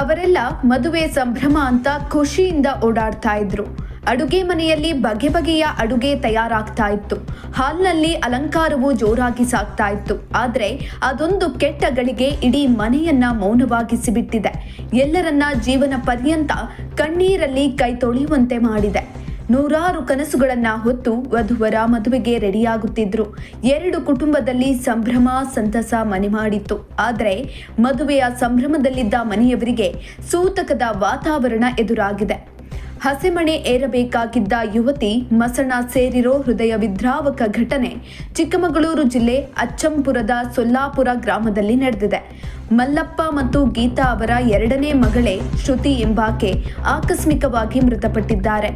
ಅವರೆಲ್ಲ ಮದುವೆ ಸಂಭ್ರಮ ಅಂತ ಖುಷಿಯಿಂದ ಓಡಾಡ್ತಾ ಇದ್ರು. ಅಡುಗೆ ಮನೆಯಲ್ಲಿ ಬಗೆ ಬಗೆಯ ಅಡುಗೆ ತಯಾರಾಗ್ತಾ ಇತ್ತು. ಹಾಲ್ನಲ್ಲಿ ಅಲಂಕಾರವು ಜೋರಾಗಿ ಸಾಗ್ತಾ ಇತ್ತು. ಆದರೆ ಅದೊಂದು ಕೆಟ್ಟ ಗಳಿಗೆ ಇಡೀ ಮನೆಯನ್ನ ಮೌನವಾಗಿಸಿಬಿಟ್ಟಿದೆ ಎಲ್ಲರನ್ನ ಜೀವನ ಪರ್ಯಂತ ಕಣ್ಣೀರಲ್ಲಿ ಕೈ ತೊಳೆಯುವಂತೆ ಮಾಡಿದೆ. ನೂರಾರು ಕನಸುಗಳನ್ನ ಹೊತ್ತು ವಧುವರ ಮದುವೆಗೆ ರೆಡಿಯಾಗುತ್ತಿದ್ರು. ಎರಡು ಕುಟುಂಬದಲ್ಲಿ ಸಂಭ್ರಮ, ಸಂತಸ ಮನೆ ಮಾಡಿತ್ತು. ಆದರೆ ಮದುವೆಯ ಸಂಭ್ರಮದಲ್ಲಿದ್ದ ಮನೆಯವರಿಗೆ ಸೂತಕದ ವಾತಾವರಣ ಎದುರಾಗಿದೆ. ಹಸೆಮಣೆ ಏರಬೇಕಾಗಿದ್ದ ಯುವತಿ ಮಸಣ ಸೇರಿರೋ ಹೃದಯ ವಿದ್ರಾವಕ ಘಟನೆ ಚಿಕ್ಕಮಗಳೂರು ಜಿಲ್ಲೆ ಅಚ್ಚಂಪುರದ ಸೊಲ್ಲಾಪುರ ಗ್ರಾಮದಲ್ಲಿ ನಡೆದಿದೆ. ಮಲ್ಲಪ್ಪ ಮತ್ತು ಗೀತಾ ಅವರ ಎರಡನೇ ಮಗಳೇ ಶ್ರುತಿ ಎಂಬಾಕೆ ಆಕಸ್ಮಿಕವಾಗಿ ಮೃತಪಟ್ಟಿದ್ದಾರೆ.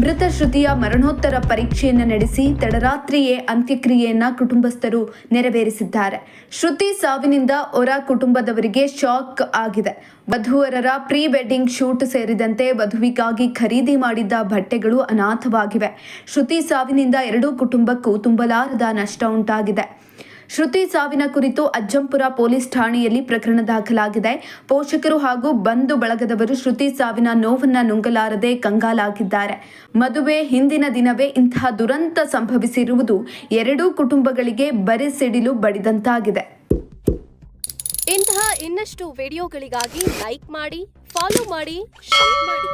ಮೃತ ಶ್ರುತಿಯ ಮರಣೋತ್ತರ ಪರೀಕ್ಷೆಯನ್ನು ನಡೆಸಿ ತಡರಾತ್ರಿಯೇ ಅಂತ್ಯಕ್ರಿಯೆಯನ್ನ ಕುಟುಂಬಸ್ಥರು ನೆರವೇರಿಸಿದ್ದಾರೆ. ಶ್ರುತಿ ಸಾವಿನಿಂದ ಹೊರ ಕುಟುಂಬದವರಿಗೆ ಶಾಕ್ ಆಗಿದೆ. ವಧುವರರ ಪ್ರೀ ವೆಡ್ಡಿಂಗ್ ಶೂಟ್ ಸೇರಿದಂತೆ ವಧುವಿಗಾಗಿ ಖರೀದಿ ಮಾಡಿದ್ದ ಬಟ್ಟೆಗಳು ಅನಾಥವಾಗಿವೆ. ಶ್ರುತಿ ಸಾವಿನಿಂದ ಎರಡೂ ಕುಟುಂಬಕ್ಕೂ ತುಂಬಲಾರದ ನಷ್ಟ ಉಂಟಾಗಿದೆ. ಶ್ರುತಿ ಸಾವಿನ ಕುರಿತು ಅಜ್ಜಂಪುರ ಪೊಲೀಸ್ ಠಾಣೆಯಲ್ಲಿ ಪ್ರಕರಣ ದಾಖಲಾಗಿದೆ. ಪೋಷಕರು ಹಾಗೂ ಬಂಧು ಬಳಗದವರು ಶ್ರುತಿ ಸಾವಿನ ನೋವನ್ನ ನುಂಗಲಾರದೆ ಕಂಗಾಲಾಗಿದ್ದಾರೆ. ಮದುವೆ ಹಿಂದಿನ ದಿನವೇ ಇಂತಹ ದುರಂತ ಸಂಭವಿಸಿರುವುದು ಎರಡೂ ಕುಟುಂಬಗಳಿಗೆ ಬರೆ ಸಿಡಿಲು ಬಡಿದಂತಾಗಿದೆ. ಇಂತಹ ಇನ್ನಷ್ಟು ವಿಡಿಯೋಗಳಿಗಾಗಿ ಲೈಕ್ ಮಾಡಿ, ಫಾಲೋ ಮಾಡಿ, ಶೇರ್ ಮಾಡಿ.